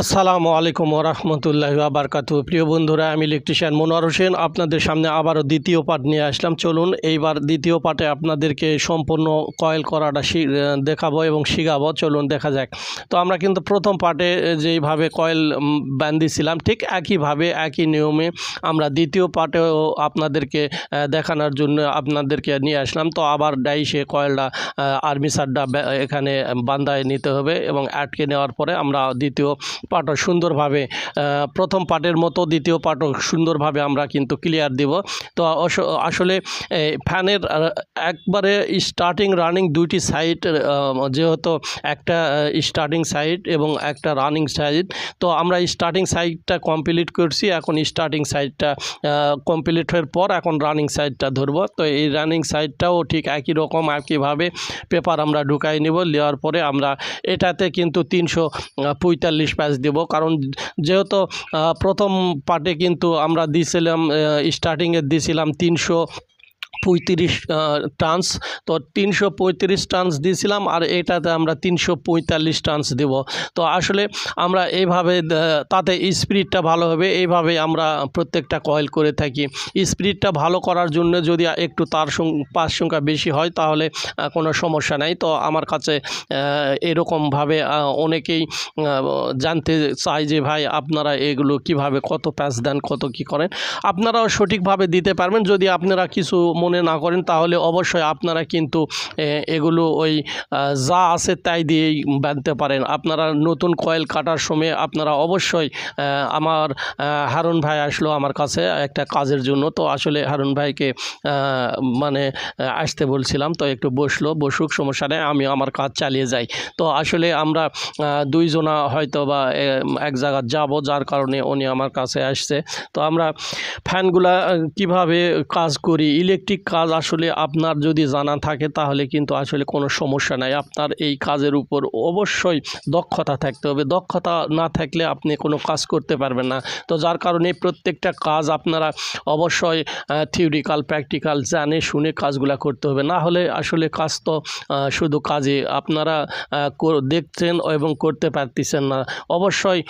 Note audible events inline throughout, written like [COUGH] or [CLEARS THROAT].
আসসালামু আলাইকুম রহমতুল্লাহ আবরকাতু প্রিয় বন্ধুরা, আমি ইলেকট্রিশিয়ান মনোয়ার হোসেন। আপনাদের সামনে আবারও দ্বিতীয় পার্ট নিয়ে আসলাম। চলুন, এইবার দ্বিতীয় পার্টে আপনাদেরকে সম্পূর্ণ কয়েল করাটা দেখাবো এবং শিখাবো। চলুন, দেখা যাক। তো আমরা কিন্তু প্রথম পার্টে যেইভাবে কয়েল বান্ধিছিলাম, ঠিক একইভাবে, একই নিয়মে আমরা দ্বিতীয় পার্টেও আপনাদেরকে দেখানোর জন্য আপনাদেরকে নিয়ে আসলাম। তো আবার ডাইসে কয়েলটা আর্মি সারটা এখানে বান্ধায় নিতে হবে এবং আটকে নেওয়ার পরে আমরা দ্বিতীয় পাটও সুন্দরভাবে প্রথম পার্টের মতো দ্বিতীয় পাটও সুন্দরভাবে আমরা কিন্তু ক্লিয়ার দিব। তো আসলে ফ্যানের একবারে স্টার্টিং রানিং দুইটি সাইড যেহেতু একটা স্টার্টিং সাইড এবং একটা রানিং সাইড তো আমরা স্টার্টিং সাইডটা কমপ্লিট করছি, এখন স্টার্টিং সাইডটা কমপ্লিট হওয়ার পর এখন রানিং সাইডটা ধরবো। তো এই রানিং সাইডটাও ঠিক একই রকম, একইভাবে পেপার আমরা ঢুকাই নেব, নেওয়ার পরে আমরা এটাতে কিন্তু তিনশো পঁয়তাল্লিশ প্যাচ দেব। কারণ যেহেতু প্রথম পার্টে কিন্তু আমরা দিয়েছিলাম স্টার্টিংয়ে দিয়েছিলাম তিনশো পঁয়ত্রিশ টান্স। তো তিনশো পঁয়ত্রিশ টান্স দিয়েছিলাম আর এটাতে আমরা তিনশো পঁয়তাল্লিশ টান্স দেব। তো আসলে আমরা এইভাবে তাতে স্পিডটা ভালো হবে, এইভাবে আমরা প্রত্যেকটা কয়েল করে থাকি। স্পিডটা ভালো করার জন্য যদি একটু তার পাশ সংখ্যা বেশি হয় তাহলে কোনো সমস্যা নাই। তো আমার কাছে এরকমভাবে অনেকেই জানতে চায় যে, ভাই, আপনারা এগুলো কীভাবে, কত প্যাচ দেন, কত কি করেন? আপনারাও সঠিকভাবে দিতে পারবেন। যদি আপনারা কিছু মনে না করেন, তাহলে অবশ্যই আপনারা কিন্তু এগুলো ওই যা আছে তাই দিয়েই বাঁধতে পারেন। আপনারা নতুন কয়েল কাটার সময় আপনারা অবশ্যই আমার হারুন ভাই আসলো আমার কাছে একটা কাজের জন্য। তো আসলে হারুন ভাইকে মানে আসতে বলছিলাম। তো একটু বসল, বসুক, সমস্যা নেই, আমি আমার কাজ চালিয়ে যাই। তো আসলে আমরা দুইজনা হয়তো বা এক জায়গা যাব, যার কারণে উনি আমার কাছে আসছে। তো আমরা ফ্যানগুলা কীভাবে কাজ করি, ইলেকট্রিক কাজ আসলে আপনার যদি জানা থাকে, তাহলে কিন্তু আসলে কোনো সমস্যা নাই। আপনার এই কাজের উপর অবশ্যই দক্ষতা থাকতে হবে। দক্ষতা না থাকলে আপনি কোনো কাজ করতে পারবেন না। তো যার কারণে প্রত্যেকটা কাজ আপনারা অবশ্যই থিওরিক্যাল প্র্যাকটিক্যাল জানে শুনে কাজগুলা করতে হবে। না হলে আসলে কাজ তো শুধু কাজে আপনারা দেখছেন এবং করতে পারতেছেন না। অবশ্যই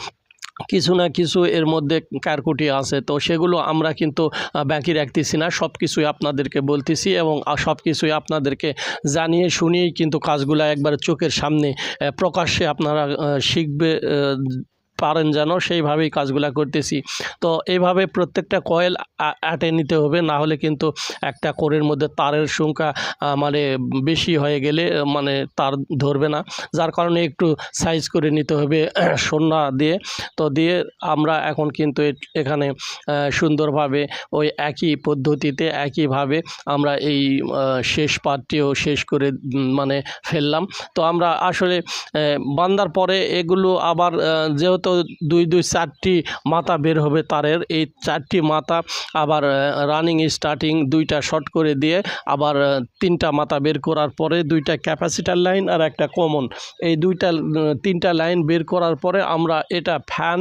কিছু না কিছু এর মধ্যে কারকুটি আছে। তো সেগুলো আমরা কিন্তু ব্যাঙ্কে রাখতেছি না। সব কিছুই আপনাদেরকে বলতেছি এবং সব কিছুই আপনাদেরকে জানিয়ে শুনিয়েই কিন্তু কাজগুলো একবার চোখের সামনে প্রকাশ্যে আপনারা শিখবে পারেন যেন, সেইভাবেই কাজগুলো করতেছি। তো এইভাবে প্রত্যেকটা কয়েল আটে নিতে হবে, না হলে কিন্তু একটা কোরের মধ্যে তারের সংখ্যা মানে বেশি হয়ে গেলে মানে তার ধরবে না। যার কারণে একটু সাইজ করে নিতে হবে [CLEARS THROAT] সন্না দিয়ে। তো দিয়ে আমরা এখন কিন্তু এখানে সুন্দরভাবে ওই একই পদ্ধতিতে, একইভাবে আমরা এই শেষ পার্টটিও শেষ করে মানে ফেললাম। তো আমরা আসলে বান্দার পরে এগুলো আবার যেহেতু দুই দুই, চারটি মাথা বের হবে তারের। এই চারটি মাথা আবার রানিং স্টার্টিং দুইটা শর্ট করে দিয়ে আবার তিনটা মাথা বের করার পরে দুইটা ক্যাপাসিটার লাইন আর একটা কমন এই দুইটা তিনটা লাইন বের করার পরে আমরা এটা ফ্যান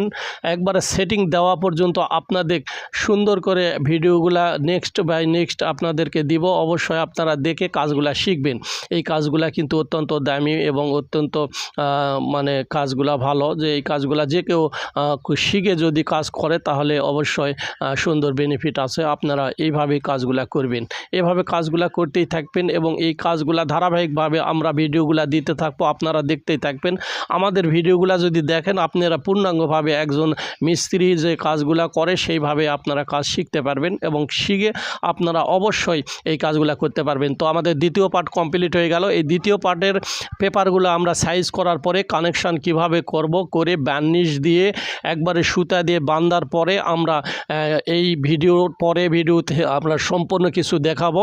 একবারে সেটিং দেওয়া পর্যন্ত আপনাদের সুন্দর করে ভিডিওগুলা নেক্সট বাই নেক্সট আপনাদেরকে দিব। অবশ্যই আপনারা দেখে কাজগুলা শিখবেন। এই কাজগুলা কিন্তু অত্যন্ত দামি এবং অত্যন্ত মানে কাজগুলা ভালো যে এই কাজগুলা যে কেউ শিখে যদি কাজ করে তাহলে অবশ্যই সুন্দর বেনিফিট আছে। আপনারা এইভাবেই কাজগুলা করবেন। এভাবে কাজগুলা করতেই থাকবেন এবং এই কাজগুলা ধারাবাহিকভাবে আমরা ভিডিওগুলা দিতে থাকব, আপনারা দেখতেই থাকবেন। আমাদের ভিডিওগুলা যদি দেখেন, আপনারা পূর্ণাঙ্গভাবে একজন মিস্ত্রি যে কাজগুলা করে সেইভাবে আপনারা কাজ শিখতে পারবেন এবং শিখে আপনারা অবশ্যই এই কাজগুলা করতে পারবেন। তো আমাদের দ্বিতীয় পার্ট কমপ্লিট হয়ে গেল। এই দ্বিতীয় পার্টের পেপারগুলো আমরা সাইজ করার পরে কানেকশান কীভাবে করব, করে ব্যান্ডিশ দিয়ে একবারে সুতা দিয়ে বান্ধার পরে আমরা এই ভিডিওর পরে ভিডিওতে আমরা সম্পূর্ণ কিছু দেখাবো।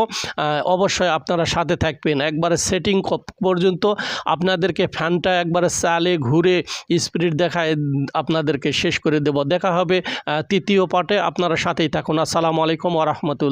অবশ্যই আপনারা সাথে থাকবেন। একবারে সেটিং পর্যন্ত আপনাদেরকে ফ্যানটা একবারে চালে ঘুরে স্পিরিট দেখায়, আপনাদেরকে শেষ করে দেব। দেখা হবে তৃতীয় পার্টে আপনারা সাথেই থাকুন। আসসালামু আলাইকুম ওরহমতুল্লা